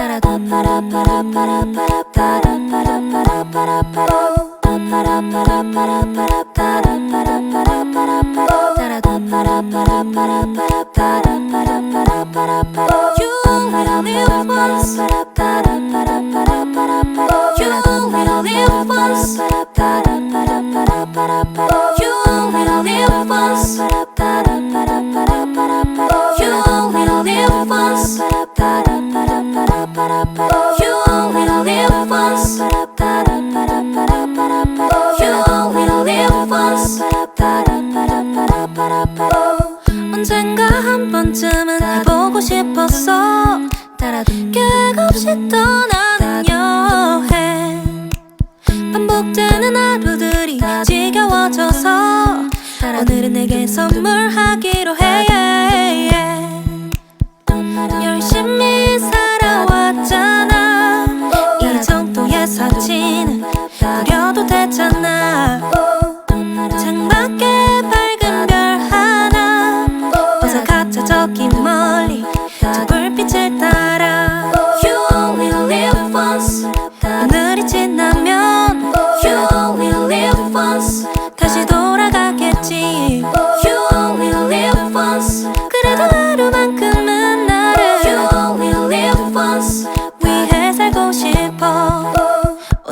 タラパパラパラパラパラパラパラパラパラパラパパラパラパラパラパラパラパラパラパラパラパラパラパラパラパラ한 번쯤은 해보고 싶었어 깨없이 떠나는 여행 반복되는 하루들이 지겨워져서 오늘은 내게 선물하기로 해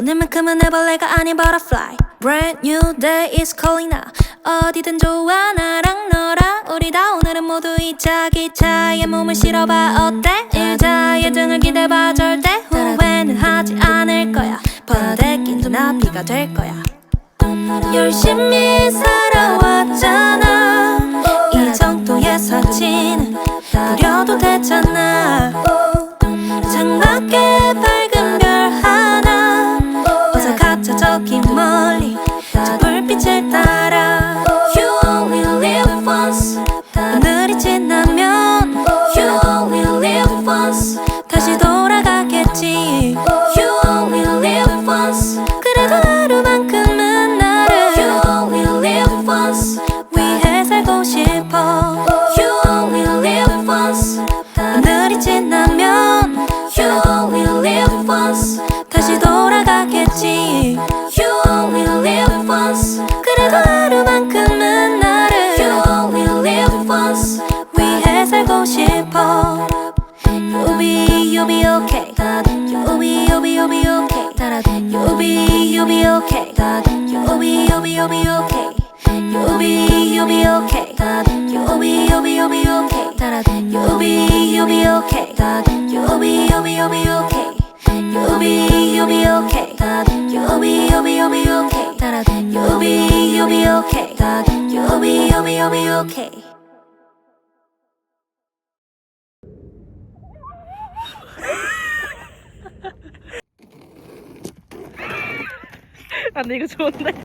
오늘만큼은 애벌레가 아닌 butterfly Brand new day is calling now 어디든 좋아 나랑 너랑 우리 다 오늘은 모두 이 자기 차에 몸을 실어봐 어때 일자의 등을 기대봐 절대 후회는 하지 않을 거야 번데 낀좀 나비가 될 거야 열심히 살아왔잖아 이 정도의 사진 그려도 되잖아 장밖에 다시 돌아가겠지 You only live once 그래도 하루만큼은 나를 You only live once 위해 살고 싶어 You only live once 오늘이 지나면 You only live once 다시 돌아가겠지 You only live once 그래도 하루만큼은 나를 You only live once 위해 살고 싶어 you'll be okay. You'll be, you'll be, you'll be okay. You'll be, you'll be okay. You'll be, you'll be, you'll be okay. You'll be, you'll be okay. You'll be, you'll be, you'll be okay. You'll be, you'll be okay. You'll be, you'll be, you'll be okay. You'll be, you'll be okay. You'll be, you'll be, you'll be okay. You'll be, you'll be okay. You'll be, you'll be, you'll be okay. 看那个状态。